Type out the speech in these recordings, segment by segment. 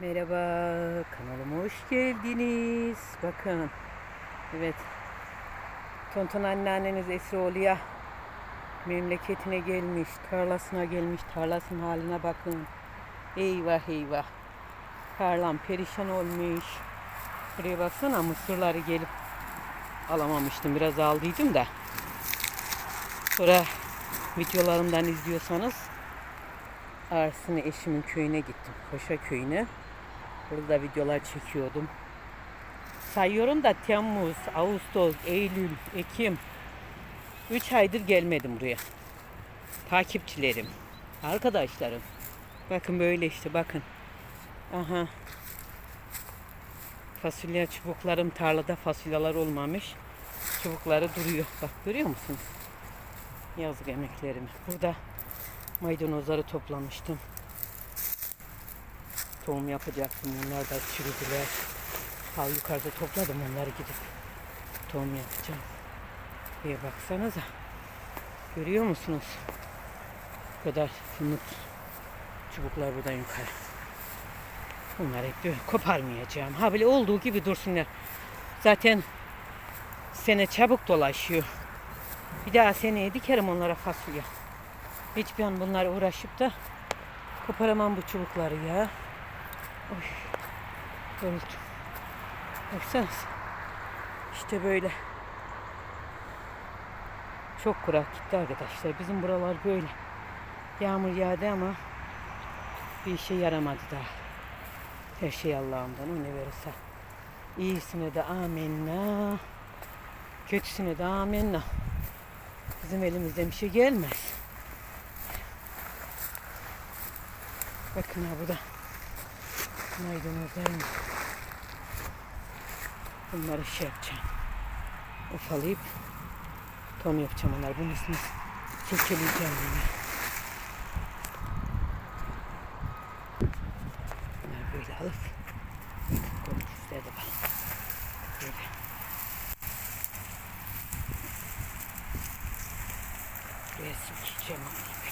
Merhaba, kanalıma hoş geldiniz. Bakın, evet, Tonton anneanneniz Esroğlu'ya memleketine gelmiş, tarlasına gelmiş, tarlasının haline bakın. Eyvah eyvah, tarlam perişan olmuş. Buraya baksana mısırları gelip alamamıştım, biraz aldıydım da. Sonra videolarımdan izliyorsanız Arsını eşimin köyüne gittim. Koşa köyüne. Burada videolar çekiyordum. Sayıyorum da Temmuz, Ağustos, Eylül, Ekim. 3 aydır gelmedim buraya. Takipçilerim, arkadaşlarım. Bakın böyle işte bakın. Aha. Fasulye çubuklarım tarlada fasulyeler olmamış. Çubukları duruyor. Bak görüyor musunuz? Yazık emeklerimi. Burada maydanozları toplamıştım. Tohum yapacaktım. Onlar da çürüdüler. Al yukarıda topladım onları gidip tohum yapacağım. Bir baksanıza. Görüyor musunuz? Bu kadar fındık çubuklar buradan yukarı. Bunları hep koparmayacağım. Ha böyle olduğu gibi dursunlar. Zaten sene çabuk dolaşıyor. Bir daha seneye dikerim onlara fasulye. Hiçbir an bunlar uğraşıp da koparamam bu çubukları ya. Oy. Yoruldum. Baksanıza. İşte böyle. Çok kurak gitti arkadaşlar. Bizim buralar böyle. Yağmur yağdı ama bir işe yaramadı daha. Her şey Allah'ımdan o ne verirse. İyisine de amenna. Kötüsüne de amenna. Bizim elimizden bir şey gelmez. Bakın ha burada. Maydanozlarım. Bunları şey yapacağım. Ufalayıp tohum yapacağım onlar. Bunun üstüne silkeleyeceğim yine. Bunları böyle alıp domatesleri de bak. Böyle. Buraya silkeleyeceğim onu.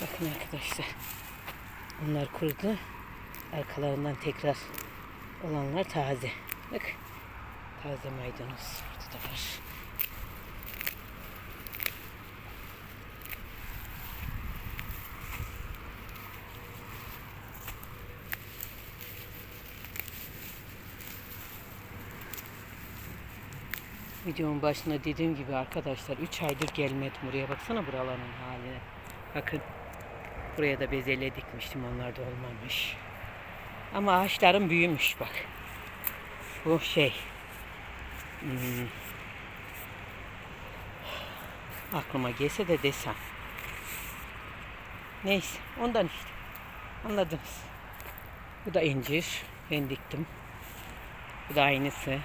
Bakın arkadaşlar. Bunlar kurudu. Arkalarından tekrar olanlar taze. Bak. Taze maydanoz. Burada da var. Videonun başında dediğim gibi arkadaşlar 3 aydır gelmedim buraya. Baksana buraların haline. Bakın. Buraya da bezelye dikmiştim. Onlar da olmamış. Ama ağaçlarım büyümüş bak. Bu şey. Hmm, aklıma gelse de desem. Neyse. Ondan işte. Anladınız. Bu da incir. Ben diktim. Bu da aynısı.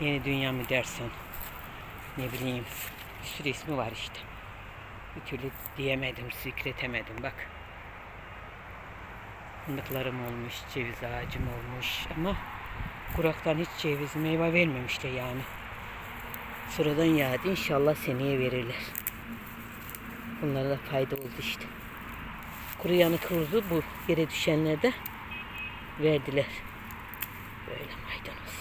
Yeni dünya mı dersen. Ne bileyim. Bir sürü ismi var işte. Bir türlü diyemedim, zikretemedim bak. Fındıklarım olmuş, ceviz ağacım olmuş ama kuraktan hiç ceviz meyve vermemişler yani. Sıradan yağdı inşallah seneye verirler. Bunlara da fayda oldu işte. Kuru yanık kurudu bu yere düşenler de verdiler. Böyle maydanoz.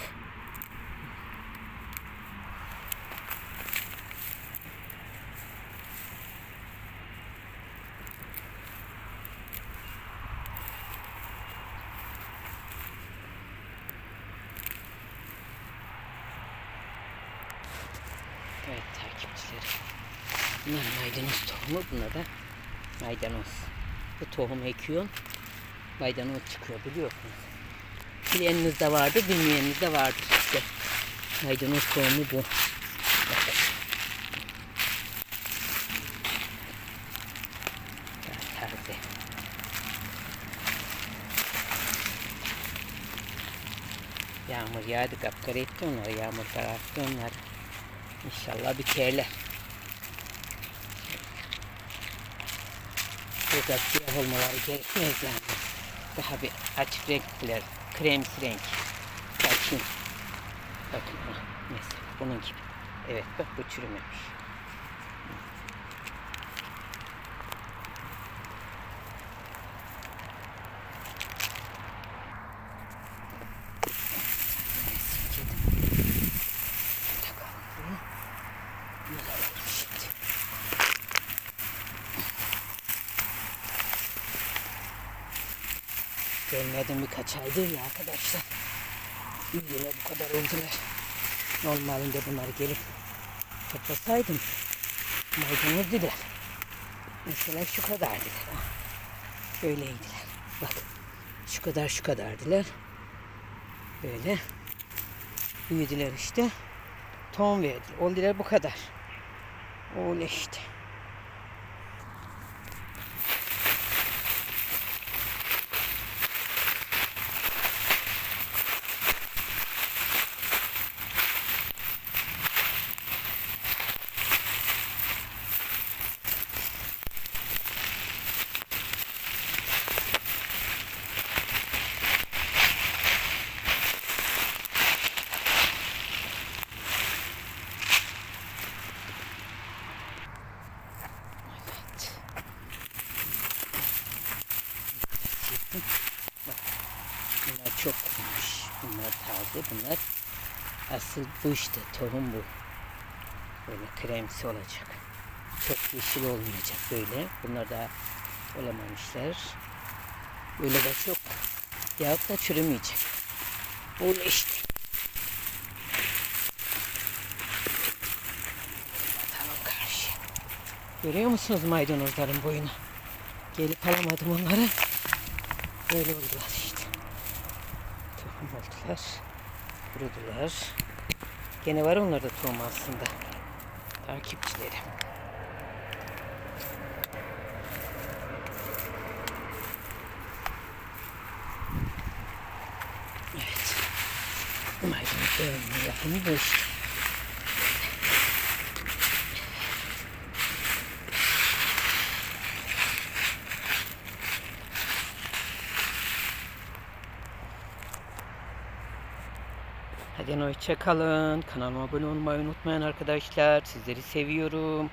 Evet takipçilerim. Bunlar maydanoz tohumu. Buna da maydanoz. Bu tohum ekiyorsun. Maydanoz çıkıyor biliyorsunuz. Bileniniz de vardır, bilmeyeniniz de vardır işte. Maydanoz tohumu bu. Bakın. Yağmur yağdı kapkara etti onları. Yağmur kararttı onları. İnşallah biterler. Burada siyah olmaları gerekmez yani. Daha bir açık renkler, kremsi renk. Bakın. Bakın ha, mesela bunun gibi. Evet bak bu çürümemiş. Gelmedim birkaç aydır ya arkadaşlar. Yine bu kadar oldular. Normalinde bunları gelip toplasaydım maydanoz diler. Mesela şu kadardılar. ha. Böyleydiler. Bak şu kadar şu kadardılar. Böyle büyüdüler işte. Ton verdiler. Oldular bu kadar. Öyle işte. Evet. Bak, bunlar çok kurumuş. Bunlar taze. Bunlar asıl bu işte. Tohum bu. Böyle kremsi olacak. Çok yeşil olmayacak böyle. Bunlar da olamamışlar. Böyle de çok yahut da çürümeyecek. Öyle işte. Görüyor musunuz maydanozların boyunu? Gelip alamadım onları. Böyle oldular işte. Tohum oldular. Kurudular. Gene var onlarda tohum aslında. Takipçilerim. Evet. Maydanozların yapımı bu Hadi hoşça kalın. Kanalıma abone olmayı unutmayın arkadaşlar. Sizleri seviyorum.